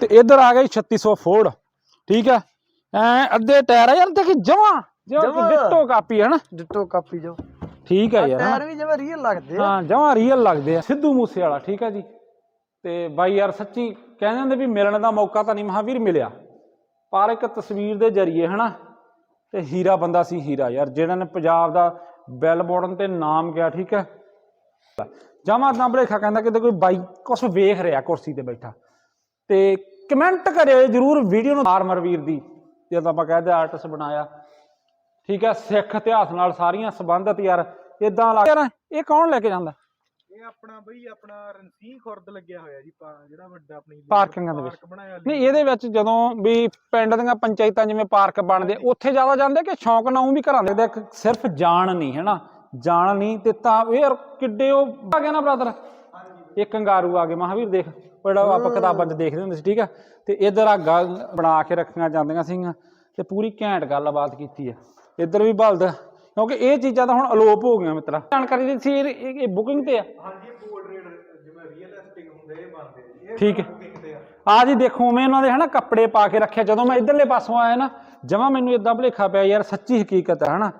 ਤੇ ਇਧਰ ਆ ਗਈ 3600 ਫੋਰਡ ਠੀਕ ਹੈ? ਐ ਅੱਧੇ ਟਾਇਰ ਆ ਯਾਰ ਦੇਖੀ ਜਮਾ ਜਿਵੇਂ ਜਮਾਂ। ਡਿੱਟੋ ਕਾਪੀ ਹੈ ਨਾ? ਡਿੱਟੋ ਕਾਪੀ ਜੋ। ਠੀਕ ਹੈ ਯਾਰ। ਟਾਇਰ ਵੀ ਜਿਵੇਂ ਰੀਅਲ ਲੱਗਦੇ ਆ। ਹਾਂ ਜਮਾ ਰੀਅਲ ਲੱਗਦੇ ਆ। ਸਿੱਧੂ ਮੂਸੇ ਵਾਲਾ ਠੀਕ ਹੈ ਜੀ? ਤੇ ਬਾਈ ਯਾਰ ਸੱਚੀ ਕਹਿੰਦੇ ਹੁੰਦੇ ਵੀ ਮਿਲਣ ਦਾ ਮੌਕਾ ਤਾਂ ਨਹੀਂ ਮਹਾਵੀਰ ਮਿਲਿਆ। ਪਰ ਇੱਕ ਤਸਵੀਰ ਦੇ ਜ਼ਰੀਏ ਹਨਾ ਤੇ ਹੀਰਾ ਬੰਦਾ ਸੀ ਹੀਰਾ ਯਾਰ ਜਿਹੜਾ ਨੇ ਪੰਜਾਬ ਦਾ ਬੈਲ ਬੋਰਡਨ ਤੇ ਨਾਮ ਗਿਆ ਠੀਕ ਹੈ? ਜਮਾ ਨਾ ਭਲੇਖਾ ਕਹਿੰਦਾ ਕਿ ਕੋਈ ਬਾਈ ਕੁਛ ਵੇਖ ਰਿਹਾ ਕੁਰਸੀ ਤੇ ਬੈਠਾ। ਤੇ ਕਮੈਂਟ ਕਰਿਓ ਜਰੂਰ ਵੀਡੀਓ ਨੂੰ ਆਰਮਰ ਵੀਰ ਦੀ ਜਦੋਂ ਆਪਾਂ ਕਹਿੰਦੇ ਆਰਟਿਸਟ ਬਣਾਇਆ। ਠੀਕ ਹੈ ਸਿੱਖ ਇਤਿਹਾਸ ਨਾਲ ਸਾਰੀਆਂ ਸੰਬੰਧਿਤ ਯਾਰ ਇਦਾਂ ਲੱਗ ਯਾਰ ਇਹ ਕੌਣ ਲੈ ਕੇ ਜਾਂਦਾ? ਇਹ ਆਪਣਾ ਬਈ ਆਪਣਾ ਰਣਸੀਂਹ ਖੁਰਦ ਲੱਗਿਆ ਹੋਇਆ ਜੀ ਜਿਹੜਾ ਵੱਡਾ ਆਪਣੀ ਪਾਰਕਿੰਗਾਂ ਦੇ ਵਿੱਚ। ਨਹੀਂ ਇਹਦੇ ਵਿੱਚ ਜਦੋਂ ਵੀ ਪਿੰਡ ਦੀਆਂ ਪੰਚਾਇਤਾਂ ਜਿਵੇਂ ਪਾਰਕ ਬਣਦੇ ਉੱਥੇ ਜ਼ਿਆਦਾ ਜਾਂਦੇ ਕਿ ਸ਼ੌਂਕ ਨਾਲ ਉਹ ਵੀ ਘਰਾਂ ਦੇ? ਸਿਰਫ ਜਾਣ ਨਹੀਂ ਹੈਨਾ? ਜਾਣ ਨਹੀਂ ਤੇ ਤਾਂ ਇਹ ਕਿੱਡੇ ਉਹ ਆ ਗਿਆ ਨਾ ਬ੍ਰਦਰ ਇਹ ਕੰਗਾਰੂ ਆ ਗਏ। ਮਹਾਵੀਰ ਦੇਖ। ਜਿਹੜਾ ਆਪਾਂ ਕਿਤਾਬਾਂ 'ਚ ਦੇਖਦੇ ਹੁੰਦੇ ਸੀ ਠੀਕ ਆ? ਤੇ ਇਧਰ ਆ ਗੱਲ ਬਣਾ ਕੇ ਰੱਖੀਆਂ ਜਾਂਦੀਆਂ ਸੀਗੀਆਂ ਤੇ ਪੂਰੀ ਘੈਂਟ ਗੱਲਬਾਤ ਕੀਤੀ ਆ। ਇੱਧਰ ਵੀ ਬਲਦ ਕਿਉਂਕਿ ਇਹ ਚੀਜ਼ਾਂ ਤਾਂ ਹੁਣ ਅਲੋਪ ਹੋ ਗਈਆਂ ਮਿੱਤਰਾ। ਜਾਣਕਾਰੀ ਦਿੱਤੀ ਸੀ ਇਹ- ਬੁਕਿੰਗ ਤੇ ਆ। ਹਾਂਜੀ ਪੋਰਟਰੇਟ ਜਿਵੇਂ ਰੀਅਲ ਐਸਟੇਟ ਹੁੰਦੇ ਇਹ ਬਣਦੇ ਜੀ ਇਹ ਠੀਕ ਹੈ। ਆ। ਜੀ ਦੇਖੋ ਮੈਂ ਇਹਨਾਂ ਦੇ ਹਨਾ ਕੱਪੜੇ ਪਾ ਕੇ ਰੱਖਿਆ ਜਦੋਂ ਮੈਂ ਇਧਰਲੇ ਪਾਸੋਂ ਆਇਆ ਨਾ ਜਮਾ ਮੈਨੂੰ ਇਦਾਂ ਭੁਲੇਖਾ ਪਿਆ ਯਾਰ ਸੱਚੀ ਹਕੀਕਤ ਹੈ ਹਨਾ?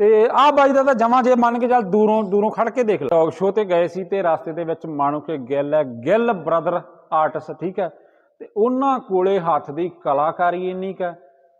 ਤੇ ਆਹ ਬਾਈ ਦਾ ਤਾਂ ਜਮਾ ਜੇ ਮੰਨ ਕੇ ਚੱਲ ਦੂਰੋਂ ਦੂਰੋਂ ਖੜ ਕੇ ਦੇਖ ਲਓ ਟਾਕ ਸ਼ੋਅ ਤੇ ਗਏ ਸੀ ਤੇ ਰਸਤੇ ਦੇ ਵਿੱਚ ਮਾਣੂਕੇ ਗਿੱਲ ਹੈ, ਗਿੱਲ ਬ੍ਰਦਰ ਆਰਟਿਸਟ ਠੀਕ ਹੈ। ਤੇ ਉਹਨਾਂ ਕੋਲੇ ਹੱਥ ਦੀ ਕਲਾਕਾਰੀ ਇੰਨੀ ਕੁ ਹੈ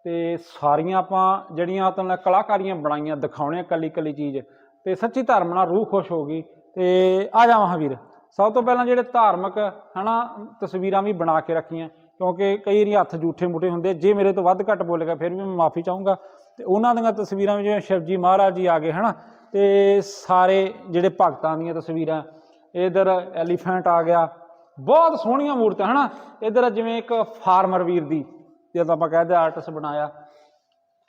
ਤੇ ਸਾਰੀਆਂ ਆਪਾਂ ਜਿਹੜੀਆਂ ਤਾਂ ਕਲਾਕਾਰੀਆਂ ਬਣਾਈਆਂ ਦਿਖਾਉਣੀਆਂ ਕੱਲੀ ਕੱਲੀ ਚੀਜ਼। ਤੇ ਸੱਚੀ ਧਰਮ ਨਾਲ ਰੂਹ ਖੁਸ਼ ਹੋ ਗਈ ਤੇ ਆ ਜਾ ਮਹਾਵੀਰ। ਸਭ ਤੋਂ ਪਹਿਲਾਂ ਜਿਹੜੇ ਧਾਰਮਿਕ ਹਨਾ, ਤਸਵੀਰਾਂ ਵੀ ਬਣਾ ਕੇ ਰੱਖੀਆਂ। ਕਿਉਂਕਿ ਕਈ ਵਾਰੀ ਹੱਥ ਜੂਠੇ ਮੂਠੇ ਹੁੰਦੇ ਜੇ ਮੇਰੇ ਤੋਂ ਵੱਧ ਘੱਟ ਬੋਲੇਗਾ, ਫਿਰ ਵੀ ਮੈਂ ਮਾਫੀ ਚਾਹੂੰਗਾ। ਤੇ ਉਹਨਾਂ ਦੀਆਂ ਤਸਵੀਰਾਂ ਵਿੱਚ ਜਿਵੇਂ ਸ਼ਿਵਜੀ ਮਹਾਰਾਜ ਜੀ ਆ ਗਏ, ਹਨਾ? ਤੇ ਸਾਰੇ ਜਿਹੜੇ ਭਗਤਾਂ ਦੀਆਂ ਤਸਵੀਰਾਂ, ਇਧਰ ਐਲੀਫੈਂਟ ਆ ਗਿਆ। ਬਹੁਤ ਸੋਹਣੀਆਂ ਮੂਰਤੀਆਂ, ਹਨਾ? ਇਧਰ ਜਿਵੇਂ ਇੱਕ ਫਾਰਮਰ ਵੀਰ ਦੀ ਜਦੋਂ ਆਪਾਂ ਕਹਿੰਦੇ ਆਰਟਿਸਟ ਬਣਾਇਆ।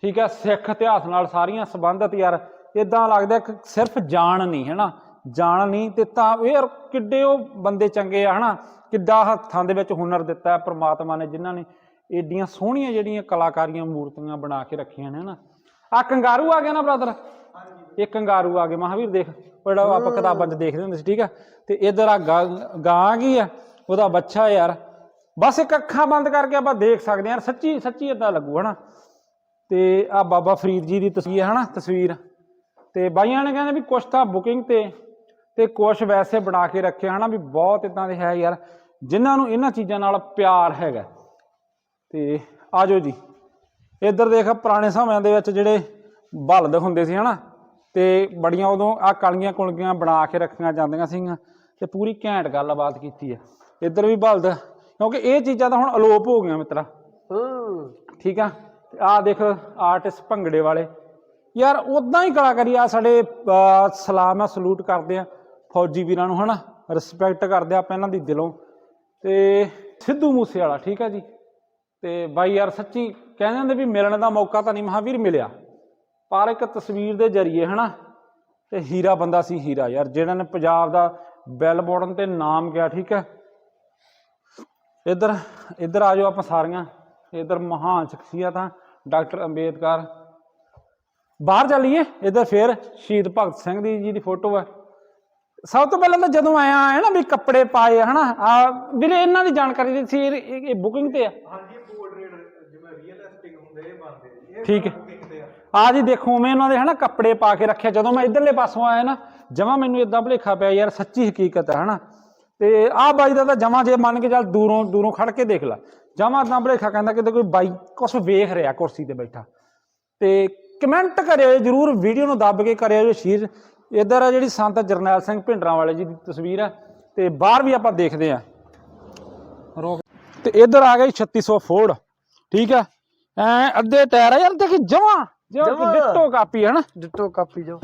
ਠੀਕ ਹੈ, ਸਿੱਖ ਇਤਿਹਾਸ ਨਾਲ ਸਾਰੀਆਂ ਸੰਬੰਧਿਤ ਯਾਰ ਇਦਾਂ ਲੱਗਦਾ ਕਿ ਸਿਰਫ ਜਾਣ ਨਹੀਂ, ਹੈਨਾ? ਜਾਣ ਨਹੀਂ ਤੇ ਤਾਂ ਯਾਰ ਕਿੱਡੇ ਉਹ ਬੰਦੇ ਚੰਗੇ ਆ ਹਨਾ? ਕਿੱਡਾ ਹੱਥਾਂ ਦੇ ਵਿੱਚ ਹੁਨਰ ਦਿੱਤਾ ਪ੍ਰਮਾਤਮਾ ਨੇ ਜਿਨ੍ਹਾਂ ਨੇ ਏਡੀਆਂ ਸੋਹਣੀਆਂ ਜਿਹੜੀਆਂ ਕਲਾਕਾਰੀਆਂ ਮੂਰਤੀਆਂ ਬਣਾ ਕੇ ਰੱਖੀਆਂ ਨੇ ਹਨਾ? ਆ ਕੰਗਾਰੂ ਆ ਗਿਆ ਨਾ ਬ੍ਰਦਰ ਇਹ ਕੰਗਾਰੂ ਆ ਗਏ। ਮਹਾਵੀਰ ਦੇਖ ਜਿਹੜਾ ਆਪਾਂ ਕਿਤਾਬਾਂ 'ਚ ਦੇਖਦੇ ਹੁੰਦੇ ਸੀ ਠੀਕ ਆ? ਤੇ ਇਧਰ ਆ ਗਾਂ ਗਾਂ ਕੀ ਆ? ਉਹਦਾ ਬੱਚਾ ਯਾਰ। ਬਸ ਇੱਕ ਅੱਖਾਂ ਬੰਦ ਕਰਕੇ ਆਪਾਂ ਦੇਖ ਸਕਦੇ ਹਾਂ ਸੱਚੀ ਸੱਚੀ ਇਦਾਂ ਲੱਗੂ ਹਨਾ? ਤੇ ਆ ਬਾਬਾ ਫਰੀਦ ਜੀ ਦੀ ਤਸਵੀਰ ਹੈ ਨਾ ਤਸਵੀਰ। ਤੇ ਬਾਈਆਂ ਨੇ ਕਹਿੰਦੇ ਵੀ ਕੁਛ ਤਾਂ ਬੁਕਿੰਗ ਤੇ ਤੇ ਕੁਛ ਵੈਸੇ ਬਣਾ ਕੇ ਰੱਖੇ ਹਨਾ ਵੀ ਬਹੁਤ ਇਦਾਂ ਦੇ ਹੈ ਯਾਰ ਜਿਨ੍ਹਾਂ ਨੂੰ ਇਹਨਾਂ ਚੀਜ਼ਾਂ ਨਾਲ ਪਿਆਰ ਹੈਗਾ। ਤੇ ਆਜੋ ਜੀ ਇੱਧਰ ਦੇਖ ਪੁਰਾਣੇ ਸਮਿਆਂ ਦੇ ਵਿੱਚ ਜਿਹੜੇ ਬਲਦ ਹੁੰਦੇ ਸੀ ਹਨਾ ਤੇ ਬੜੀਆਂ ਉਦੋਂ ਆ ਕਲੀਆਂ ਕੁਲਗੀਆਂ ਬਣਾ ਕੇ ਰੱਖੀਆਂ ਜਾਂਦੀਆਂ ਸੀਗੀਆਂ ਤੇ ਪੂਰੀ ਘੈਂਟ ਗੱਲਬਾਤ ਕੀਤੀ ਆ। ਇੱਧਰ ਵੀ ਬਲਦ ਕਿਉਂਕਿ ਇਹ ਚੀਜ਼ਾਂ ਤਾਂ ਹੁਣ ਅਲੋਪ ਹੋ ਗਈਆਂ ਮਿੱਤਰਾ। ਹੂੰ। ਠੀਕ ਆ? ਆ ਦੇਖ ਆਰਟਿਸਟ ਭੰਗੜੇ ਵਾਲੇ। ਯਾਰ ਉਦਾਂ ਹੀ ਕਲਾਕਾਰੀ ਆ ਸਾਡੇ ਸਲਾਮ ਆ ਸਲੂਟ ਕਰਦੇ ਆ। ਫੌਜੀ ਵੀਰਾਂ ਨੂੰ, ਹਨਾ? ਰਿਸਪੈਕਟ ਕਰਦੇ ਆ ਆਪਾਂ ਇਹਨਾਂ ਦੀ ਦਿਲੋਂ। ਤੇ ਸਿੱਧੂ ਮੂਸੇ ਵਾਲਾ ਠੀਕ ਹੈ ਜੀ? ਤੇ ਬਾਈ ਯਾਰ, ਸੱਚੀ ਕਹਿੰਦੇ ਹੁੰਦੇ ਵੀ ਮਿਲਣ ਦਾ ਮੌਕਾ ਤਾਂ ਨਹੀਂ ਮਹਾਵੀਰ ਮਿਲਿਆ। ਪਰ ਇੱਕ ਤਸਵੀਰ ਦੇ ਜ਼ਰੀਏ, ਹਨਾ? ਤੇ ਹੀਰਾ ਬੰਦਾ ਸੀ ਹੀਰਾ ਯਾਰ ਜਿਹੜਾ ਨੇ ਪੰਜਾਬ ਦਾ ਬੈਲ ਬੋਰਡਨ ਤੇ ਨਾਮ ਗਿਆ ਠੀਕ ਹੈ ਇੱਧਰ ਇੱਧਰ ਆ ਜਾਓ ਆਪਾਂ ਸਾਰੀਆਂ। ਇੱਧਰ ਮਹਾਨ ਸ਼ਖਸੀਅਤਾਂ ਡਾਕਟਰ ਅੰਬੇਦਕਰ। ਬਾਹਰ ਚੱਲੀਏ, ਇੱਧਰ ਫੇਰ ਸ਼ਹੀਦ ਭਗਤ ਸਿੰਘ ਦੀ ਜੀ ਦੀ ਫੋਟੋ ਹੈ ਸਭ ਤੋਂ ਪਹਿਲਾਂ ਤਾਂ ਜਦੋਂ ਆਇਆ ਹੈ ਨਾ ਵੀ ਕੱਪੜੇ ਪਾਏ ਹਨਾ? ਆ ਵੀਰੇ ਇਹਨਾਂ ਦੀ ਜਾਣਕਾਰੀ ਦਿੱਤੀ ਸੀ ਇਹ- ਇਹ ਬੁਕਿੰਗ ਤੇ ਆ। ਹਾਂਜੀ ਪੋਰਟਰੇਟ ਜਿਵੇਂ ਰੀਅਲ ਐਸਟੇਟ ਹੁੰਦੇ ਇਹ ਬਣਦੇ ਜੀ ਇਹ ਠੀਕ ਹੈ। booking ਤੇ ਆ। ਆ ਜੀ ਦੇਖੋ ਮੈਂ ਇਹਨਾਂ ਦੇ ਹਨਾ ਕੱਪੜੇ ਪਾ ਕੇ ਰੱਖਿਆ। ਜਦੋਂ ਮੈਂ ਇਧਰਲੇ ਪਾਸੋਂ ਆਇਆ ਨਾ ਜਮਾ ਮੈਨੂੰ ਇਦਾਂ ਭੁਲੇਖਾ ਪਿਆ ਯਾਰ ਸੱਚੀ ਹਕੀਕਤ ਹੈ ਹਨਾ? ਤੇ ਆਹ ਬਾਈ ਦਾ ਤਾਂ ਜਮਾ ਜੇ ਮੰਨ ਕੇ ਚੱਲ ਦੂਰੋਂ ਦੂਰੋਂ ਖੜ ਕੇ ਦੇਖ ਲੈ। ਜਮਾ ਤਾਂ ਭੁਲੇਖਾ ਕਹਿੰਦਾ ਕਿ ਕੋਈ ਬਾਈ ਕੁਛ ਵੇਖ ਰਿਹਾ ਕੁਰਸੀ ਤੇ ਬੈਠਾ। ਤੇ ਕਮੈਂਟ ਕਰਿਓ ਜਰੂਰ ਵੀਡੀਓ ਨੂੰ ਦੱਬ ਕੇ ਕਰਿਓ ਜੀ ਸ਼ੇਅਰ ਇੱਧਰ ਆ ਜਿਹੜੀ ਸੰਤ ਜਰਨੈਲ ਸਿੰਘ ਭਿੰਡਰਾਂ ਵਾਲੇ ਜੀ ਦੀ ਤਸਵੀਰ ਹੈ ਤੇ ਬਾਹਰ ਵੀ ਆਪਾਂ ਦੇਖਦੇ ਆ। ਰੋਕ ਤੇ ਇੱਧਰ ਆ ਗਈ 3600 ਫੋਰਡ ਠੀਕ ਹੈ ਐ ਅੱਧੇ ਟਾਇਰ ਆ ਯਾਰ ਦੇਖੀ ਜਮਾ ਜਿਵੇਂ ਜਮਾਂ। ਡਿੱਟੋ ਕਾਪੀ ਹੈ ਨਾ। ਡਿੱਟੋ ਕਾਪੀ ਜੋ।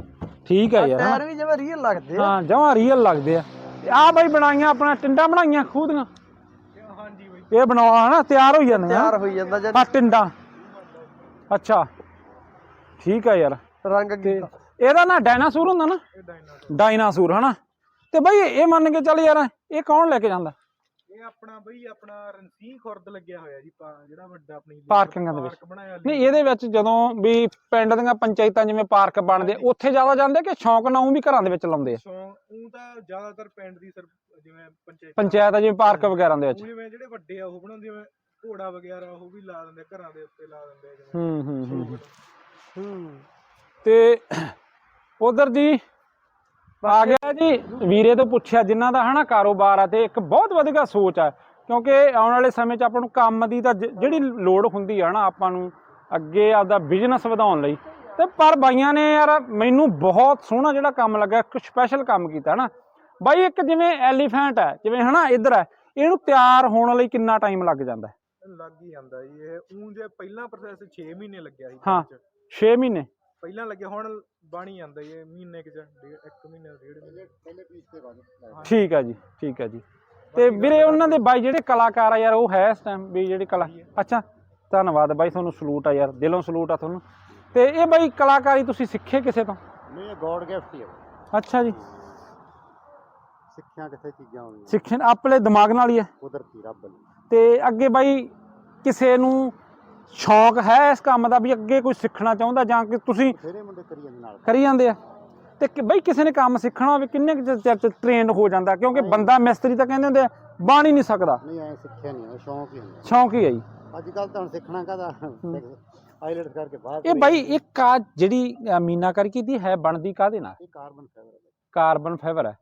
ਠੀਕ ਹੈ ਯਾਰ। ਟਾਇਰ ਵੀ ਜਿਵੇਂ ਰੀਅਲ ਲੱਗਦੇ ਆ। ਹਾਂ ਜਮਾ ਰੀਅਲ ਲੱਗਦੇ ਆ। ਆ ਬਾਈ ਬਣਾਈਆਂ ਆਪਣਾ ਟਿੰਡਾ ਬਣਾਈਆਂ ਖੂਦੀਆਂ ਹਾਂਜੀ ਬਈ। ਇਹ ਬਣਾਉਣਾ ਹਨਾ ਤਿਆਰ ਹੋਈ ਜਾਂਦੇ ਤਿਆਰ ਹੋਈ ਜਾਂਦਾ ਜਦ। ਆ ਟਿੰਡਾ। ਅੱਛਾ। ਠੀਕ ਹੈ ਯਾਰ। ਰੰਗ ਤੇ ਕੀਤਾ ਇਹਦਾ ਨਾ ਡਾਇਨਾਸੌਰ ਹੁੰਦਾ ਨਾ। ਇਹ ਡਾਇਨਾਸੌਰ। ਡਾਇਨਾਸੌਰ ਹਨਾ? ਤੇ ਬਾਈ ਇਹ ਮੰਨ ਕੇ ਚੱਲ ਯਾਰ ਇਹ ਕੌਣ ਲੈ ਕੇ ਜਾਂਦਾ? ਇਹ ਆਪਣਾ ਬਈ ਆਪਣਾ ਰਣਸੀਂਹ ਖੁਰਦ ਲੱਗਿਆ ਹੋਇਆ ਜੀ ਪਾ ਜਿਹੜਾ ਵੱਡਾ ਆਪਣੀ ਪਾਰਕਿੰਗਾਂ ਦੇ ਵਿੱਚ। ਪਾਰਕ ਬਣਾਇਆ ਨਹੀਂ ਇਹਦੇ ਵਿੱਚ ਜਦੋਂ ਵੀ ਪਿੰਡ ਦੀਆਂ ਪੰਚਾਇਤਾਂ ਜਿਵੇਂ ਪਾਰਕ ਬਣਦੇ ਉੱਥੇ ਜ਼ਿਆਦਾ ਜਾਂਦੇ ਕਿ ਸ਼ੌਂਕ ਨਾਲ ਉਹ ਵੀ ਘਰਾਂ ਦੇ ਵਿੱਚ ਲਾਉਂਦੇ ਆ? ਉਹ ਤਾਂ ਜ਼ਿਆਦਾਤਰ ਪਿੰਡ ਦੀ ਸਰ ਜਿਵੇਂ ਪੰਚਾਇਤ ਪੰਚਾਇਤ ਆ ਜਿਵੇਂ ਪਾਰਕ ਵਗੈਰਾ ਦੇ ਵਿੱਚ। ਜਿਵੇਂ ਜਿਹੜੇ ਵੱਡੇ ਆ ਉਹ ਬਣਾਉਂਦੇ ਜਿਵੇਂ ਘੋੜਾ ਵਗੈਰਾ ਉਹ ਵੀ ਲਾ ਦਿੰਦੇ ਘਰਾਂ ਦੇ ਉੱਤੇ ਲਾ ਦਿੰਦੇ ਆ ਜਿਵੇਂ। ਹੂੰ ਹੂੰ ਹੂੰ ਹੂੰ। ਹੂੰ ਤੇ ਉਧਰ ਜੀ ਆ ਗਿਆ ਜੀ ਵੀਰੇ ਤੋਂ ਪੁੱਛਿਆ ਜਿਨ੍ਹਾਂ ਦਾ ਹਨਾ ਕਾਰੋਬਾਰ ਆ ਤੇ ਇੱਕ ਬਹੁਤ ਵਧੀਆ ਸੋਚ ਆ ਕਿਉਂਕਿ ਆਉਣ ਵਾਲੇ ਸਮੇਂ 'ਚ ਆਪਾਂ ਨੂੰ ਕੰਮ ਦੀ ਤਾਂ ਜਿਹੜੀ ਲੋੜ ਹੁੰਦੀ ਆ ਨਾ ਆਪਾਂ ਨੂੰ ਅੱਗੇ ਆਪਦਾ ਬਿਜ਼ਨਸ ਵਧਾਉਣ ਲਈ ਤੇ ਪਰ ਬਾਈਆਂ ਨੇ ਯਾਰ ਮੈਨੂੰ ਬਹੁਤ ਸੋਹਣਾ ਜਿਹੜਾ ਕੰਮ ਲੱਗਾ ਇੱਕ ਸਪੈਸ਼ਲ ਕੰਮ ਕੀਤਾ ਹਨਾ ਬਾਈ ਇੱਕ ਜਿਵੇਂ ਐਲੀਫੈਂਟ ਹੈ ਜਿਵੇਂ ਹਨਾ ਇੱਧਰ ਹੈ ਇਹਨੂੰ ਤਿਆਰ ਹੋਣ ਲਈ ਕਿੰਨਾ ਟਾਈਮ ਲੱਗ ਜਾਂਦਾ? ਲੱਗ ਹੀ ਜਾਂਦਾ ਜੀ ਇਹ ਉਹ ਜੇ ਪਹਿਲਾਂ ਪ੍ਰੋਸੈਸ 6 ਮਹੀਨੇ ਲੱਗਿਆ ਸੀ ਹਾਂ। ਬਾਅਦ 'ਚ। 6 ਮਹੀਨੇ ਪਹਿਲਾਂ ਲੱਗੇ ਹੁਣ ਬਣ ਹੀ ਜਾਂਦਾ ਜੀ ਇਹ ਮਹੀਨੇ ਕੁ ਚ ਡੇਢ- ਇੱਕ ਮਹੀਨੇ ਡੇਢ ਮਹੀਨੇ। ਠੀਕ ਹੈ ਜੀ ਠੀਕ ਹੈ ਜੀ। ਤੇ ਵੀਰੇ ਉਹਨਾਂ ਦੇ ਬਾਈ ਜਿਹੜੇ ਕਲਾਕਾਰ ਆ ਯਾਰ ਉਹ ਹੈ ਇਸ ਟਾਈਮ ਵੀ ਜਿਹੜੇ ਕਲਾ ਅੱਛਾ ਧੰਨਵਾਦ ਬਾਈ ਤੁਹਾਨੂੰ ਸਲੂਟ ਆ ਯਾਰ ਦਿਲੋਂ ਸਲੂਟ ਆ ਤੁਹਾਨੂੰ। ਤੇ ਇਹ ਬਾਈ ਕਲਾਕਾਰੀ ਤੁਸੀਂ ਸਿੱਖੇ ਕਿਸੇ ਤੋਂ? ਨਹੀਂ ਇਹ ਗੋਡ ਗਿਫਟ ਹੀ ਹੈ ਅੱਛਾ ਜੀ। ਸਿੱਖਿਆ ਕਿੱਥੇ ਚੀਜ਼ਾਂ ਹੁੰਦੀਆਂ ਸਿੱਖੇ ਆਪਣੇ ਦਿਮਾਗ ਨਾਲ ਹੀ ਹੈ ਕੁਦਰਤੀ ਰੱਬ ਨੇ। ਤੇ ਅੱਗੇ ਬਾਈ ਕਿਸੇ ਨੂੰ ਸ਼ੌਂਕ ਹੈ ਇਸ ਕੰਮ ਦਾ ਵੀ ਅੱਗੇ ਕੋਈ ਸਿੱਖਣਾ ਚਾਹੁੰਦਾ ਜਾਂ ਕਿ ਤੁਸੀਂ ਫੇਰੇ ਮੁੰਡੇ ਕਰੀ ਜਾਂਦੇ ਨਾਲ। ਕਰੀ ਜਾਂਦੇ ਆ? ਤੇ ਕਿ- ਬਈ ਕਿਸੇ ਨੇ ਕੰਮ ਸਿੱਖਣਾ ਹੋਵੇ ਕਿੰਨੇ ਕੁ ਚਿਰ ਚ ਟ੍ਰੇਨਡ ਹੋ ਜਾਂਦਾ? ਕਿਉਂਕਿ ਬੰਦਾ ਮਿਸਤਰੀ ਤਾਂ ਕਹਿੰਦੇ ਹੁੰਦੇ ਆ ਬਣ ਹੀ ਨਹੀਂ ਸਕਦਾ। ਨਹੀਂ ਐ ਸਿੱਖਿਆ ਨਹੀਂ ਸ਼ੌਂਕ ਹੀ ਹੁੰਦਾ ਸ਼ੌਂਕ ਹੀ ਹੈ ਜੀ। ਅੱਜ ਕੱਲ ਤਾਂ ਹੁਣ ਸਿੱਖਣਾ ਕਾਦਾ ਆਈਲੈਟਸ ਕਰਕੇ ਬਾਹਰ ਇਹ ਬਾਈ ਇੱਕ ਆ ਜਿਹੜੀ ਅ, ਮੀਨਾਕਾਰੀ ਕੀਤੀ ਹੈ ਬਣਦੀ ਕਾਦੇ ਨਾਲ? ਇਹ ਕਾਰਬਨ ਫਾਈਬਰ ਹੈ। ਕਾਰਬਨ ਫਾਈਬਰ ਹੈ।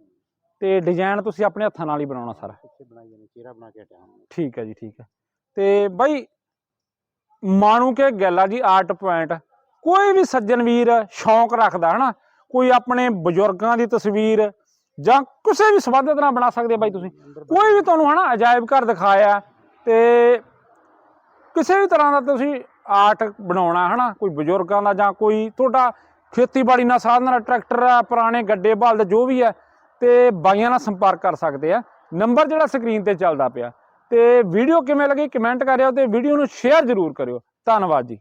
ਤੇ ਡਿਜ਼ਾਈਨ ਤੁਸੀਂ ਆਪਣੇ ਹੱਥਾਂ ਨਾਲ ਹੀ ਬਣਾਉਣਾ ਸਾਰਾ। ਪਿੱਛੇ ਬਣਾਈ ਜਾਂਦੇ ਚਿਹਰਾ ਬਣਾ ਕੇ ਹਟਿਆ ਹੁਣ ਠੀਕ ਹੈ ਜੀ ਠੀਕ ਹੈ। ਤੇ ਬਾਈ ਮਾਣੂ ਕੇ ਗੱਲਾ ਜੀ ਆਰਟ ਪੁਆਇੰਟ ਕੋਈ ਵੀ ਸੱਜਣ ਵੀਰ ਸ਼ੌਂਕ ਰੱਖਦਾ, ਹਨਾ? ਕੋਈ ਆਪਣੇ ਬਜ਼ੁਰਗਾਂ ਦੀ ਤਸਵੀਰ ਜਾਂ ਕਿਸੇ ਵੀ ਸੰਬੰਧਿਤ ਨਾਲ ਬਣਾ ਸਕਦੇ ਬਾਈ ਤੁਸੀਂ। ਕੋਈ ਵੀ ਤੁਹਾਨੂੰ, ਹਨਾ, ਅਜਾਇਬ ਘਰ ਦਿਖਾਇਆ ਤੇ ਕਿਸੇ ਵੀ ਤਰ੍ਹਾਂ ਦਾ ਤੁਸੀਂ ਆਰਟ ਬਣਾਉਣਾ, ਹਨਾ? ਕੋਈ ਬਜ਼ੁਰਗਾਂ ਦਾ ਜਾਂ ਕੋਈ ਤੁਹਾਡਾ ਖੇਤੀਬਾੜੀ ਨਾਲ ਸਾਧਨ ਨਾਲ ਟਰੈਕਟਰ ਆ, ਪੁਰਾਣੇ ਗੱਡੇ ਬਲਦ ਜੋ ਵੀ ਹੈ ਤੇ ਬਾਈਆਂ ਨਾਲ ਸੰਪਰਕ ਕਰ ਸਕਦੇ ਆ। ਨੰਬਰ ਜਿਹੜਾ ਸਕਰੀਨ ਤੇ ਚੱਲਦਾ ਪਿਆ। ਤੇ ਵੀਡੀਓ ਕਿਵੇਂ ਲੱਗੀ? ਕਮੈਂਟ ਕਰਿਓ ਤੇ ਵੀਡੀਓ ਨੂੰ ਸ਼ੇਅਰ ਜ਼ਰੂਰ ਕਰਿਓ। ਧੰਨਵਾਦ ਜੀ।